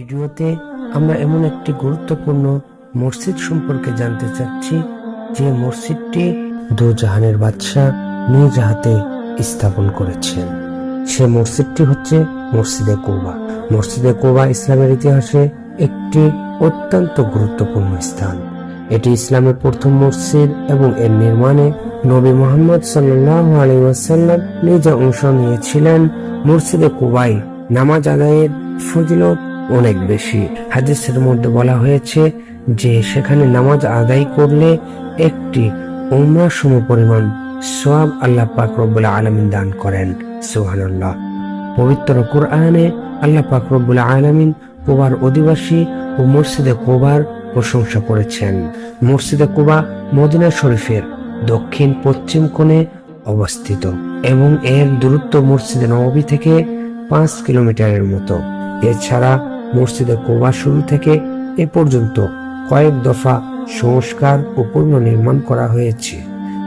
ভিডিওতে আমরা এমন একটি গুরুত্বপূর্ণ মসজিদ সম্পর্কে জানতে চাচ্ছি, যে মসজিদটি দু জাহানের বাদশাহ নিজ হাতে স্থাপন করেছেন। সে মসজিদটি হচ্ছে মসজিদে কোবা। মসজিদে কোবা ইসলামের ইতিহাসে একটি অত্যন্ত গুরুত্বপূর্ণ স্থান। এটি ইসলামের প্রথম মসজিদ এবং এর নির্মাণে নবী মোহাম্মদ আলাইসাল্লাম নিজে অংশ নিয়েছিলেন মসজিদে কুবাই নামাজ আদায়ের ফজিলত অনেক বেশি। হাদিসের মধ্যে বলা হয়েছে যে, সেখানে নামাজ আদায় করলে একটি উমরা সম পরিমাণ সোয়াব আল্লাহ পাক রব্বুল আলমিন দান করেন। সুহানাল্লাহ পবিত্র কোরআনে আল্লাহ পাক রব্বুল আলমিন কোবার অধিবাসী ও মসজিদে কোবার প্রশংসা করেছেন। মসজিদে কোবা মদিনা শরীফের দক্ষিণ পশ্চিম কোণে অবস্থিত এবং এর দূরত্ব মসজিদে নবী থেকে পাঁচ কিলোমিটারের মতো। এছাড়া মসজিদে কোবা শুরু থেকে এ পর্যন্ত কয়েক দফা সংস্কার ও পুনর্নির্মাণ করা হয়েছে,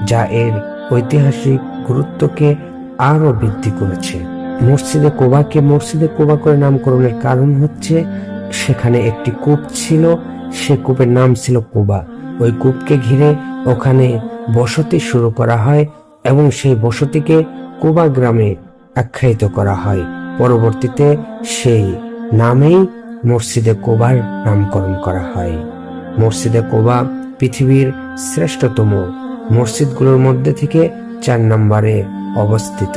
যা এর ঐতিহাসিক গুরুত্বকে আরও বৃদ্ধি করেছে। মসজিদে কোবাকে মসজিদে কোবা করে নামকরণের কারণ হচ্ছে, সেখানে একটি কূপ ছিল, সে কূপের নাম ছিল কোবা। ওই কূপকে ঘিরে ওখানে বসতি শুরু করা হয় এবং সেই বসতিকে কোবা গ্রামে আখ্যায়িত করা হয়। পরবর্তীতে সেই নামেই মসজিদে কোবার নামকরণ করা হয়। মসজিদে কোবা পৃথিবীর শ্রেষ্ঠতম মসজিদগুলোর মধ্যে থেকে চার নম্বরে অবস্থিত।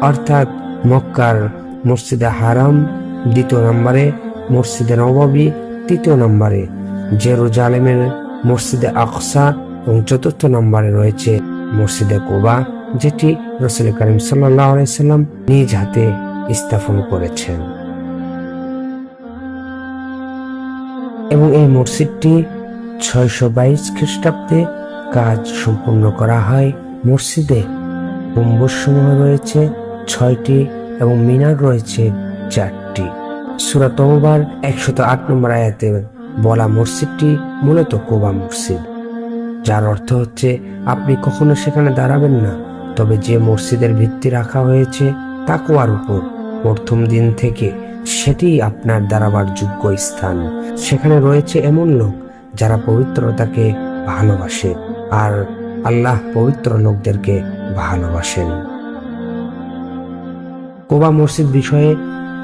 অর্থাৎ মক্কার মসজিদে হারাম, দ্বিতীয় নম্বরে মসজিদে নবাবী, তৃতীয় নম্বরে জেরুজালেমের মসজিদে আকসা এবং চতুর্থ নম্বরে রয়েছে মসজিদে কোবা, যেটি রসুল করিম সাল্লাম নিজ হাতে স্থাপন করেছেন। এবং এই মসজিদটি ছয়শো বাইশ খ্রিস্টাব্দে কাজ সম্পূর্ণ করা হয় মসজিদে। গম্বুজসমূহ রয়েছে ছয়টি এবং মিনার রয়েছে চারটি। সুরা তহবার একশত আট নম্বর আয়াতে বলা মসজিদটি মূলত কোবা মসজিদ, যার অর্থ হচ্ছে আপনি কখনো সেখানে দাঁড়াবেন না, তবে যে মসজিদের ভিত্তি রাখা হয়েছে তাকুয়ার উপর। প্রথম দিন থেকে সেটি আপনার দাঁড়াবার যোগ্য স্থান। সেখানে রয়েছে এমন লোক যারা পবিত্রতাকে ভালোবাসে আর আল্লাহ পবিত্র লোকদেরকে ভালোবাসেন। কোবা মসজিদ বিষয়ে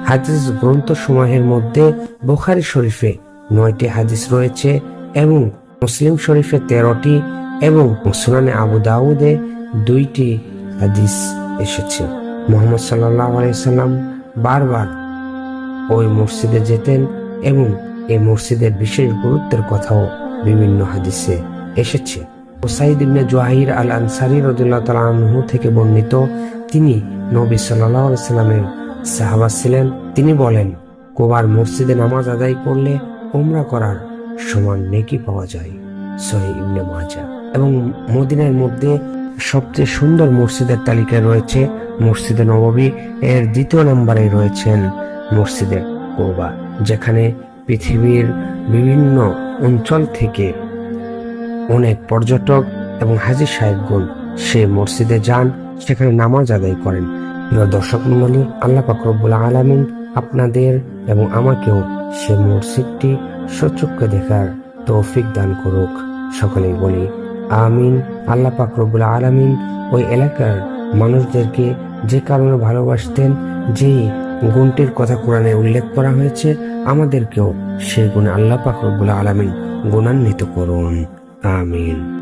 হাদিস গ্রন্থ সমূহের মধ্যে বোখারি শরীফে নয়টি হাদিস রয়েছে এবং মুসলিম শরীফে তেরোটি এবং সুনানে আবু দাউদে দুইটি হাদিস এসেছে। মোহাম্মদ আলাইসাল্লাম বারবার ওই মসজিদে যেতেন এবং এই মসজিদের বিশেষ গুরুত্বের কথাও বিভিন্ন হাদিসে এসেছে। ওসাইদ ইবনে জোয়াহির আল আনসারি রদুল্লাহ তালা আনহু থেকে বর্ণিত তিনি নবী সাল্লাহ সাল্লামের সাহাবা ছিলেন। তিনি বলেন কোবার মসজিদে নামাজ আদায় করলে ওমরা করার সমান নেকি পাওয়া যায়। সহি ইবনে মাজা এবং মদিনার মধ্যে সবচেয়ে সুন্দর মসজিদের তালিকায় রয়েছে মসজিদে নববী, এর দ্বিতীয় নম্বরে রয়েছেন মসজিদে কোবা, যেখানে পৃথিবীর বিভিন্ন অঞ্চল থেকে অনেক পর্যটক এবং হাজির সাহেবগণ সে মসজিদে যান, সেখানে নামাজ আদায় করেন। প্রিয় দর্শক মন্ডলী আল্লাহ পাকরবুল আলমিন আপনাদের এবং আমাকেও সে মসজিদটি সচক্ষে দেখার তৌফিক দান করুক। সকলেই বলি, আমিন। আল্লাহ পাকরবুল আলমিন ওই এলাকার মানুষদেরকে যে কারণে ভালোবাসতেন, যে গুণটির কথা কোরআনে উল্লেখ করা হয়েছে, আমাদেরকেও সেই গুণে আল্লাহ পাকরবুল আলমিন গুণান্বিত করুন। আমিন।